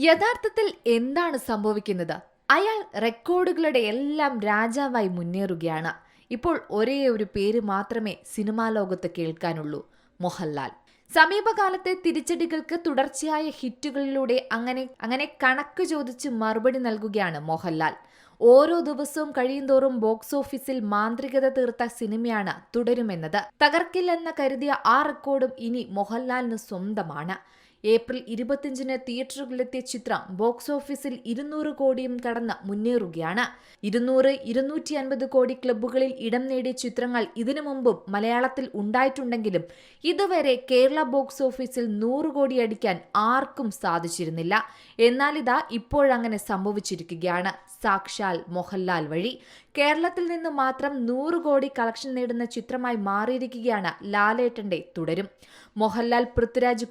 യഥാർത്ഥത്തിൽ എന്താണ് സംഭവിക്കുന്നത്? അയാൾ റെക്കോർഡുകളുടെ എല്ലാം രാജാവായി മുന്നേറുകയാണ്. ഇപ്പോൾ ഒരേ ഒരു പേര് മാത്രമേ സിനിമാ ലോകത്ത് കേൾക്കാനുള്ളൂ. മോഹൻലാൽ. സമീപകാലത്തെ തിരിച്ചടികൾക്ക് തുടർച്ചയായ ഹിറ്റുകളിലൂടെ അങ്ങനെ അങ്ങനെ കണക്ക് ചോദിച്ച് മറുപടി നൽകുകയാണ് മോഹൻലാൽ. ഓരോ ദിവസവും കഴിയുന്തോറും ബോക്സ് ഓഫീസിൽ മാന്ത്രികത തീർത്ത സിനിമയാണ് തുടരുമെന്നത്. തകർക്കില്ലെന്ന് കരുതിയ ആ റെക്കോർഡും ഇനി മോഹൻലാലിന് സ്വന്തമാണ്. ഏപ്രിൽ ഇരുപത്തിയഞ്ചിന് തിയേറ്ററുകളിലെത്തിയ ചിത്രം ബോക്സ് ഓഫീസിൽ ഇരുന്നൂറ് കോടിയും കടന്ന് മുന്നേറുകയാണ്. ഇരുന്നൂറ് ഇരുന്നൂറ്റി അൻപത് കോടി ക്ലബ്ബുകളിൽ ഇടം നേടിയ ചിത്രങ്ങൾ ഇതിനു മുമ്പും മലയാളത്തിൽ ഉണ്ടായിട്ടുണ്ടെങ്കിലും ഇതുവരെ കേരള ബോക്സ് ഓഫീസിൽ നൂറ് കോടി അടിക്കാൻ ആർക്കും സാധിച്ചിരുന്നില്ല. എന്നാൽ ഇതാ ഇപ്പോഴങ്ങനെ സംഭവിച്ചിരിക്കുകയാണ്. സാക്ഷാൽ മോഹൻലാൽ വഴി. കേരളത്തിൽ നിന്ന് മാത്രം നൂറ് കോടി കളക്ഷൻ നേടുന്ന ചിത്രമായി മാറിയിരിക്കുകയാണ് ലാലേട്ടന്റെ തുടരും. മോഹൻലാൽ പൃഥ്വിരാജ്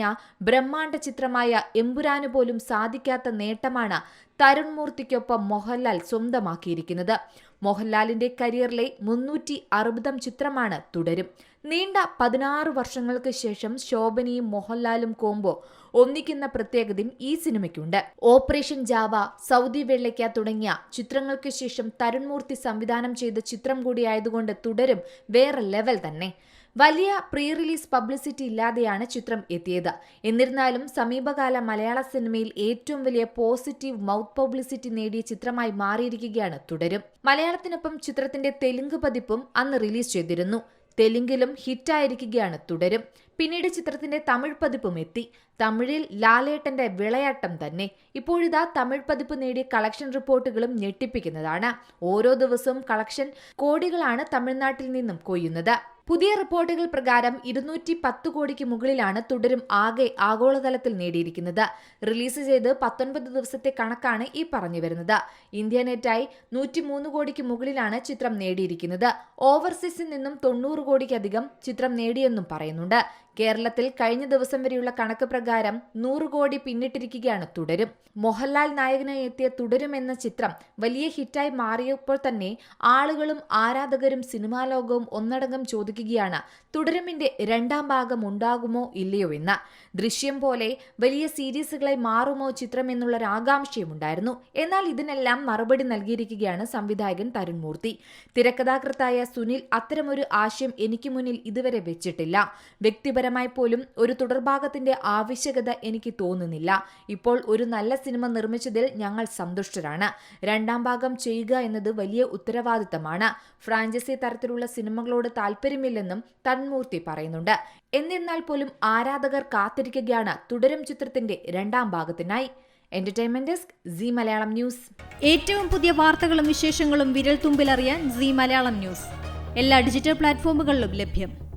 കൂട്ടുകെട്ടിലിറങ്ങിയ ബ്രഹ്മാണ്ഡ ചിത്രമായ എമ്പുരാന് പോലും സാധിക്കാത്ത നേട്ടമാണ് തരുൺ മൂർത്തിക്കൊപ്പം മോഹൻലാൽ സ്വന്തമാക്കിയിരിക്കുന്നത്. മോഹൻലാലിന്റെ കരിയറിലെ മുന്നൂറ്റി അറുപതാം ചിത്രമാണ് തുടരും. നീണ്ട പതിനാറ് വർഷങ്ങൾക്ക് ശേഷം ശോഭനയും മോഹൻലാലും കോംബോ ഒന്നിക്കുന്ന പ്രത്യേകതയും ഈ സിനിമയ്ക്കുണ്ട്. ഓപ്പറേഷൻ ജാവ സൗദി വെള്ളയ്ക്ക തുടങ്ങിയ ചിത്രങ്ങൾക്ക് ശേഷം തരുൺമൂർത്തി സംവിധാനം ചെയ്ത ചിത്രം കൂടിയായതുകൊണ്ട് തുടരും വേറെ ലെവൽ തന്നെ. വലിയ പ്രീ റിലീസ് പബ്ലിസിറ്റി ഇല്ലാതെയാണ് ചിത്രം എത്തിയത്. എന്നിരുന്നാലും സമീപകാല മലയാള സിനിമയിൽ ഏറ്റവും വലിയ പോസിറ്റീവ് മൗത്ത് പബ്ലിസിറ്റി നേടിയ ചിത്രമായി മാറിയിരിക്കുകയാണ് തുടരും. മലയാളത്തിനൊപ്പം ചിത്രത്തിന്റെ തെലുങ്ക് പതിപ്പും അന്ന് റിലീസ് ചെയ്തിരുന്നു. തെലുങ്കിലും ഹിറ്റായിരിക്കുകയാണ് തുടരും. പിന്നീട് ചിത്രത്തിന്റെ തമിഴ് പതിപ്പും എത്തി. തമിഴിൽ ലാലേട്ടന്റെ വിളയാട്ടം തന്നെ. ഇപ്പോഴിതാ തമിഴ് പതിപ്പ് നേടിയ കളക്ഷൻ റിപ്പോർട്ടുകളും ഞെട്ടിപ്പിക്കുന്നതാണ്. ഓരോ ദിവസവും കളക്ഷൻ കോടികളാണ് തമിഴ്നാട്ടിൽ നിന്നും കൊയ്യുന്നത്. പുതിയ റിപ്പോർട്ടുകൾ പ്രകാരം ഇരുന്നൂറ്റി പത്ത് കോടിക്ക് മുകളിലാണ് തുടരും ആകെ ആഗോളതലത്തിൽ നേടിയിരിക്കുന്നത്. റിലീസ് ചെയ്ത് പത്തൊൻപത് ദിവസത്തെ കണക്കാണ് ഈ പറഞ്ഞു വരുന്നത്. ഇന്ത്യ നെറ്റായി നൂറ്റിമൂന്ന് കോടിക്ക് മുകളിലാണ് ചിത്രം നേടിയിരിക്കുന്നത്. ഓവർസീസിൽ നിന്നും തൊണ്ണൂറ് കോടിക്കധികം ചിത്രം നേടിയെന്നും പറയുന്നുണ്ട്. കേരളത്തിൽ കഴിഞ്ഞ ദിവസം വരെയുള്ള കണക്ക് പ്രകാരം നൂറ് കോടി പിന്നിട്ടിരിക്കുകയാണ് തുടരും. മോഹൻലാൽ നായകനായി എത്തിയ തുടരും എന്ന ചിത്രം വലിയ ഹിറ്റായി മാറിയപ്പോൾ തന്നെ ആളുകളും ആരാധകരും സിനിമാ ലോകവും ഒന്നടങ്കം ചോദിക്കുകയാണ് തുടരുമിന്റെ രണ്ടാം ഭാഗം ഉണ്ടാകുമോ ഇല്ലയോ എന്ന് ദൃശ്യം പോലെ വലിയ സീരീസുകളെ മാറുമോ ചിത്രം എന്നുള്ളൊരു ആകാംക്ഷയുമുണ്ടായിരുന്നു. എന്നാൽ ഇതിനെല്ലാം മറുപടി നൽകിയിരിക്കുകയാണ് സംവിധായകൻ തരുൺമൂർത്തി. തിരക്കഥാകൃത്തായ സുനിൽ അത്തരമൊരു ആശയം എനിക്ക് മുന്നിൽ ഇതുവരെ വെച്ചിട്ടില്ല. വ്യക്തിപരമായി പോലും ഒരു തുടർഭാഗത്തിന്റെ ആവശ്യകത എനിക്ക് തോന്നുന്നില്ല. ഇപ്പോൾ ഒരു നല്ല സിനിമ നിർമ്മിച്ചതിൽ ഞങ്ങൾ സന്തുഷ്ടരാണ്. രണ്ടാം ഭാഗം ചെയ്യുക എന്നത് വലിയ ഉത്തരവാദിത്തമാണ്. ഫ്രാഞ്ചൈസി തരത്തിലുള്ള സിനിമകളോട് താല്പര്യമില്ലെന്നും തന്മൂർത്തി പറയുന്നുണ്ട്. എന്നിരുന്നാൽ പോലും ആരാധകർ കാത്തിരിക്കുകയാണ് തുടരും ചിത്രത്തിന്റെ രണ്ടാം ഭാഗത്തിനായി. Entertainment desk Zee Malayalam news. ഏറ്റവും പുതിയ വാർത്തകളും വിശേഷങ്ങളും വിരൽ തുമ്പിലറിയാൻ സി മലയാളം ന്യൂസ്. എല്ലാ ഡിജിറ്റൽ പ്ലാറ്റ്ഫോമുകളിലും ലഭ്യം.